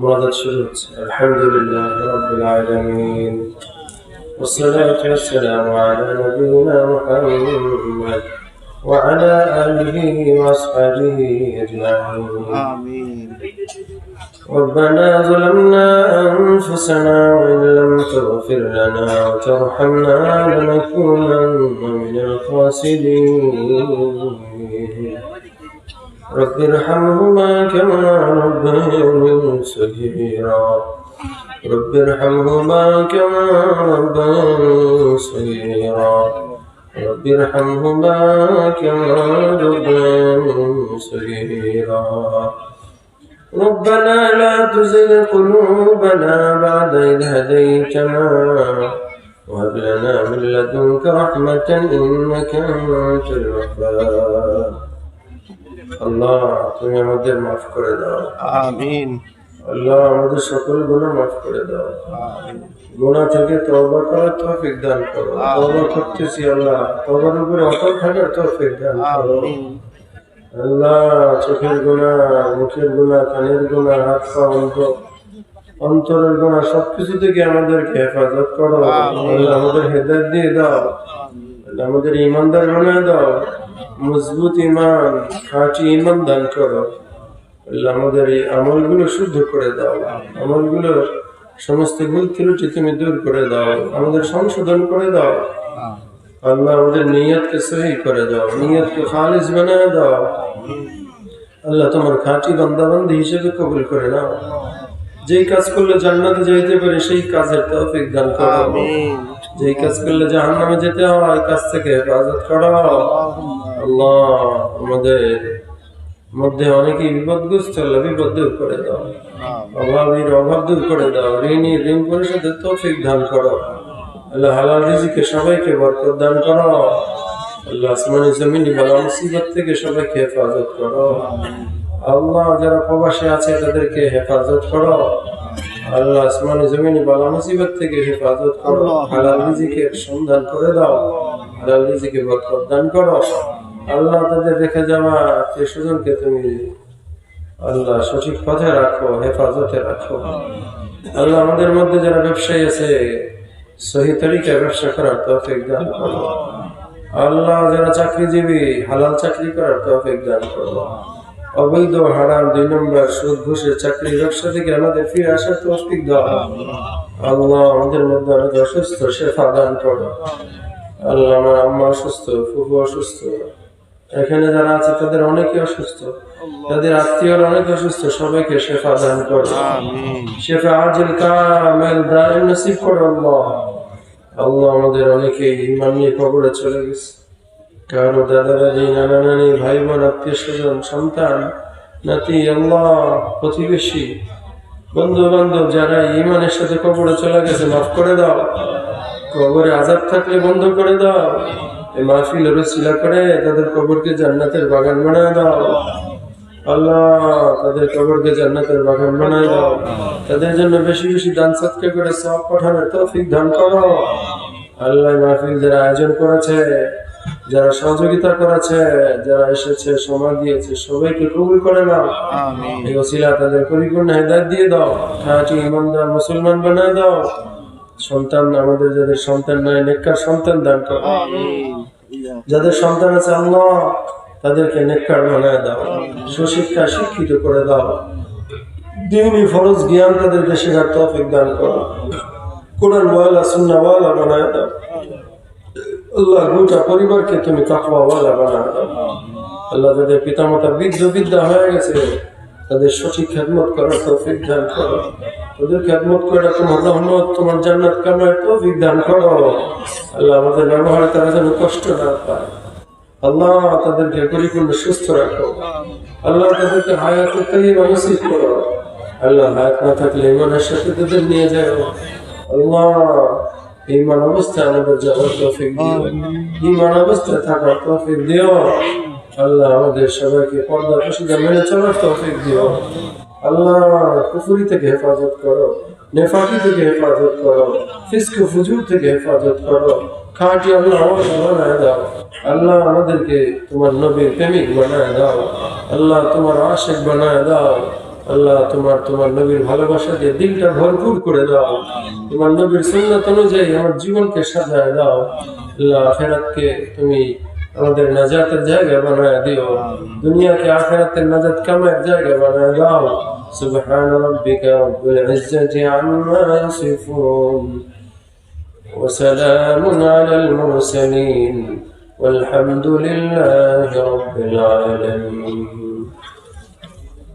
ماذا تشرت الحمد لله رب العالمين. والصلاة والسلام على نبينا محمد وعلى آله وأصحابه أجمعين. آمين. ربنا ظلمنا أنفسنا وإن لم تغفر لنا وترحمنا لنكونن من الخاسرين. رب ارحمهما كما ربياني صغيرا. رب ارحمهما كما ربياني صغيرا. رب ارحمهما كما ربياني صغيرا. ربنا لا تزغ قلوبنا بعد إذ هديتنا وهب لنا من لدنك رحمة إنك أنت الوهاب. আল্লাহ তুমি আমাদের মাফ করে দাও। আমিন। আল্লাহ আমাদের সকল গুণা মাফ করে দাও। গুণা থেকে তবা করার তৌফিক দান করো। তবা করতেছি আল্লাহ। তবার উপরে অটল থাকার দান করো। আল্লাহ চোখের গুণা মুখের গুণা কানের গুণা হাত পা অন্তর অন্তরের গুণা সবকিছু থেকে আমাদেরকে হেফাজত করো। আল্লাহ আমাদের হেদায়ত দিয়ে দাও। আমাদের ইমানদার বানায় দাও, মজবুত ইমান, খাঁটি ইমান দান করো আমাদের এই আমলগুলো শুদ্ধ করে দাও। আমলগুলোর সমস্ত ভুল ত্রুটি তুমি দূর করে দাও, আমাদের সংশোধন করে দাও। আল্লাহ আমাদের নিয়তকে সহি করে দাও, নিয়তকে খালিজ বানায় দাও। আল্লাহ তোমার খাঁটি বান্দাবান্দি হিসেবে কবুল করে নাও। যেই কাজ করলে জান্নাতে যাইতে পারে, সেই কাজের তৌফিক দান করো। যেই কাজ করলে জাহান্নামে যেতে হয়, কাজ থেকে হেফাজত করো আল্লাহ আমাদের মধ্যে অনেকেই বিপদগ্রস্ত, আল্লাহ বিপদ দূর করে দাও। অভাবীর অভাব দূর করে দাও। ঋণী ঋণ পরিশোধের তৌফিক দান করো। আল্লাহ হালাল রিজিকে সবাইকে বরকত দান করো। আল্লাহ আসমানি জমিনি বালা মুসিবত থেকে সবাইকে হেফাজত করো। আল্লাহ যারা প্রবাসে আছে, তাদেরকে হেফাজত করো। আল্লাহ আসমানি জমিনি বালা মুসিবত থেকে হেফাজত করো। হালাল রিজিকের সন্ধান করে দাও। হালাল রিজিকে বরকত দান করো। আল্লাহ তাদের রেখে যাওয়া আত্মীয় স্বজনকে তুমি আল্লাহ সঠিক পথে রাখো হেফাজতে রাখো। আল্লাহ আমাদের মধ্যে যারা ব্যবসায়ী আছে সহি তরিকায় ব্যবসা করার তৌফিক দান করো। আল্লাহ যারা চাকরিজীবী হালাল চাকরি করার তৌফিক দান করো। অবৈধ হারাম দুই নম্বর সুদ, ঘুষের চাকরি, ব্যবসা থেকে আমাদের ফিরে আসার তৌফিক আল্লাহ আমাদের মধ্যে অনেক অসুস্থ শেফা দান করো। আল্লাহ আমার আম্মা অসুস্থ, ফুফু অসুস্থ। এখানে যারা আছে, তাদের অনেকে অসুস্থ। তাদের আত্মীয়রা অনেক অসুস্থ, সবাইকে শেফা দান করো। শেফা আজিল কামেল দায়েম নসিব করো আল্লাহ। আল্লাহ আমাদের অনেকে ইমান নিয়ে কবরে চলে গেছে। কারও দাদা দাদি নানা নানি ভাই বোন আত্মীয় স্বজন সন্তান, নাতি, আল্লাহ, প্রতিবেশী বন্ধু বান্ধব যারা ইমানের সাথে কবরে চলে গেছে, মাফ করে দাও। কবরে আজাব থাকলে বন্ধ করে দাও। এই মাহফিল রসিলা করে তাদের কবরকে জান্নাতের বাগান বানায় দাও। আল্লাহ, তাদের কবরকে জান্নাতের বাগান বানায় দাও। তাদের জন্য বেশি বেশি দান সৎকা করে সব পাঠানোর তৌফিক দান করো। আল্লাহ মাহফিল যারা আয়োজন করেছে যারা সহযোগিতা করেছে যারা এসেছে সময় দিয়েছে সবাইকে কবুল করে নাও। এই ওসিলা তাদের পরিপূর্ণ হেদায়ত দিয়ে দাও। খাঁটি ইমানদার মুসলমান বানায় দাও। সন্তান আমাদের যাদের সন্তান নাই নেককার সন্তান দান করো। যাদের সন্তান আছে আল্লাহ তাদেরকে নেককার বানায় দাও। সুশিক্ষা শিক্ষিত করে দাও। দিনই ফরজ জ্ঞান তাদেরকে শেখার তফিক দান করো। কোরআন ওয়ালা, সুন্না ওয়ালা বানায় দাও। আল্লাহ গোটা পরিবারকে তুমি তাকওয়া ওয়ালা বানায় দাও। আল্লাহ তাদের পিতামাতা বৃদ্ধ বিদ্যা হয়ে গেছে। তাদের সঠিক খেদমত করার তৌফিক দান করো। ওদের খেদমত করে তোমার রহমত, তোমার জান্নাত কামায় তৌফিক দান করো। আল্লাহ আমাদের ব্যবহারে তারা যেন কষ্ট না পায়। আল্লাহ তাদেরকে পরিপূর্ণ সুস্থ রাখো। আল্লাহ তাদেরকে হায়াত তৈবা নসিব করো। আল্লাহ হায়াত না থাকলে ইমানের সাথে তাদের নিয়ে যাও। আল্লাহ ইমান অবস্থায় আমাদের যাওয়ার তৌফিক দিও। ইমান অবস্থায় থাকার তৌফিক দিও। আল্লাহ আমাদের সবাইকে পর্দা পশুদা মেনে চলার তৌফিক দিও। আল্লাহ কুফুরি থেকে হেফাজত করো নেফাকি থেকে হেফাজত করো ফিস্ক ফুজুর থেকে হেফাজত করো খাঁটি আল্লাহ বানায় দাও। আল্লাহ আমাদেরকে তোমার নবীর প্রেমিক বানায় দাও। আল্লাহ তোমার আশেক বানায় দাও। আল্লাহ তোমার তোমার নবীর ভালোবাসা দিয়ে দিলটা ভরপুর করে দাও তোমার নবীর সুন্নত অনুযায়ী আমার জীবনকে সাজায় দাও আল্লাহ আখেরাতকে তুমি আমাদের নাজাতের জায়গা বানায় দিও দুনিয়াকে আখেরাতের নাজাত কামের জায়গা বানায় দাও سبحان ربك رب العزة عما يصفون وسلام على المرسلين والحمد لله رب العالمين